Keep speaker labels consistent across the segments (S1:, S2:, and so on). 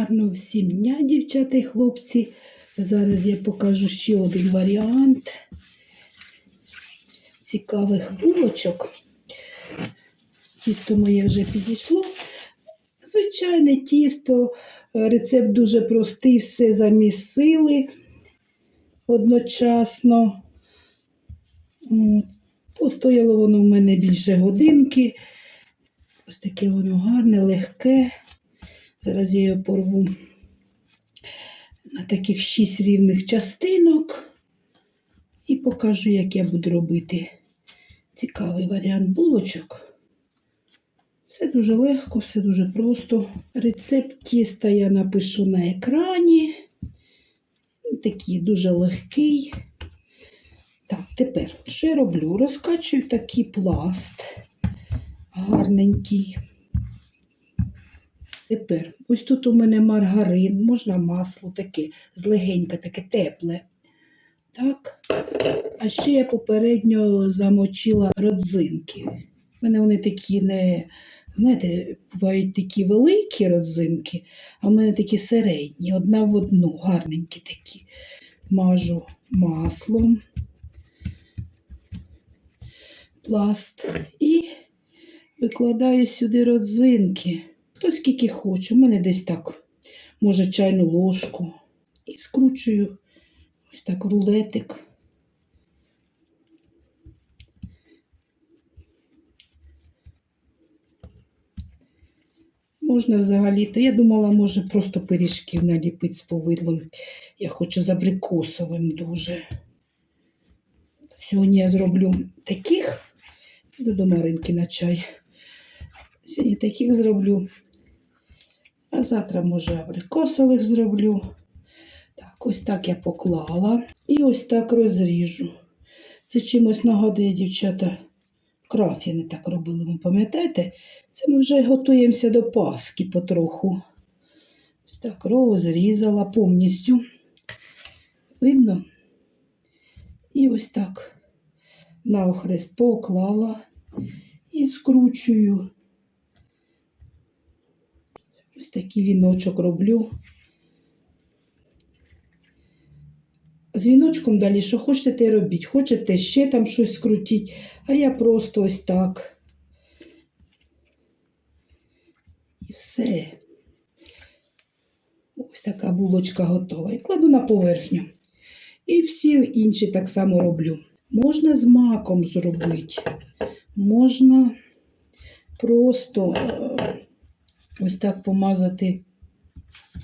S1: Гарного всім дня, дівчата і хлопці. Зараз я покажу ще один варіант цікавих булочок. Тісто моє вже підійшло. Звичайне тісто, рецепт дуже простий, все замісили одночасно. Постояло воно в мене більше годинки. Ось таке воно гарне, легке. Зараз я його порву на таких шість рівних частинок і покажу, як я буду робити цікавий варіант булочок. Все дуже легко, все дуже просто. Рецепт тіста я напишу на екрані. Такий дуже легкий. Так, тепер, що я роблю? Розкачую такий пласт гарненький. Тепер, ось тут у мене маргарин, можна масло таке, злегеньке, таке тепле. Так. А ще я попередньо замочила родзинки. У мене вони такі не, знаєте, бувають такі великі родзинки, а в мене такі середні, одна в одну, гарненькі такі. Мажу маслом, пласт і викладаю сюди родзинки. Хто скільки хоче, у мене десь так, може, чайну ложку. І скручую ось так рулетик. Можна взагалі-то. Я думала, може, просто пиріжків наліпити з повидлом. Я хочу з абрикосовим дуже. Сьогодні я зроблю таких. Піду до Маринки на чай. Сьогодні таких зроблю. А завтра, може, абрикосових зроблю. Так, ось так я поклала. І ось так розріжу. Це чимось нагадує, дівчата, крафіни так робили, ви пам'ятаєте? Це ми вже готуємося до Паски потроху. Ось так розрізала повністю. Видно? І ось так навхрест поклала і скручую. Ось такий віночок роблю. З віночком далі, що хочете, те робіть. Хочете ще там щось скрутіть, а я просто ось так. І все. Ось така булочка готова. І кладу на поверхню. І всі інші так само роблю. Можна з маком зробити. Можна просто е, ось так помазати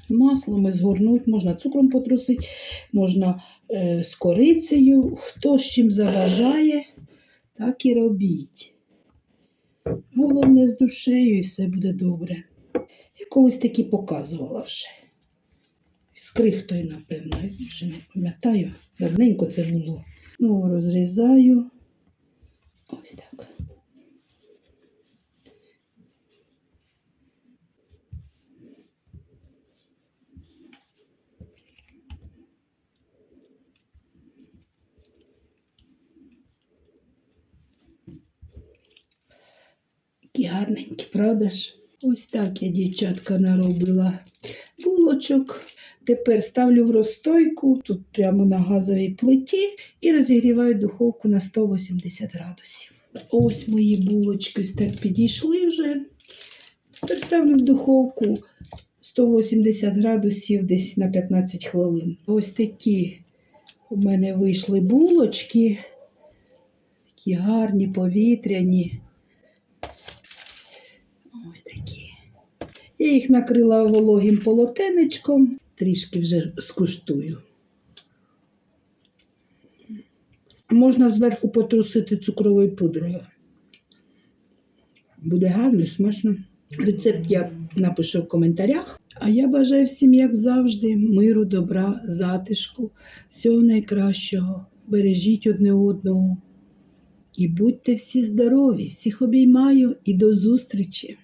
S1: маслом і згорнути, можна цукром потрусити, можна е, з корицею. Хто з чим заважає, так і робіть. Головне з душею і все буде добре. Я колись такі показувала вже. З крихтою, напевно, я вже не пам'ятаю. Давненько це було. Ну, розрізаю. Ось так. Гарненькі, правда ж? Ось так я, дівчатка, наробила булочок. Тепер ставлю в розстойку, тут прямо на газовій плиті, і розігріваю духовку на 180 градусів. Ось мої булочки ось так підійшли вже. Тепер ставлю в духовку 180 градусів десь на 15 хвилин. Ось такі у мене вийшли булочки. Такі гарні, повітряні. Ось такі. Я їх накрила вологим полотенечком, трішки вже скуштую. Можна зверху потрусити цукровою пудрою. Буде гарно і смачно. Рецепт я напишу в коментарях. А я бажаю всім, як завжди, миру, добра, затишку, всього найкращого. Бережіть одне одного. І будьте всі здорові, всіх обіймаю і до зустрічі!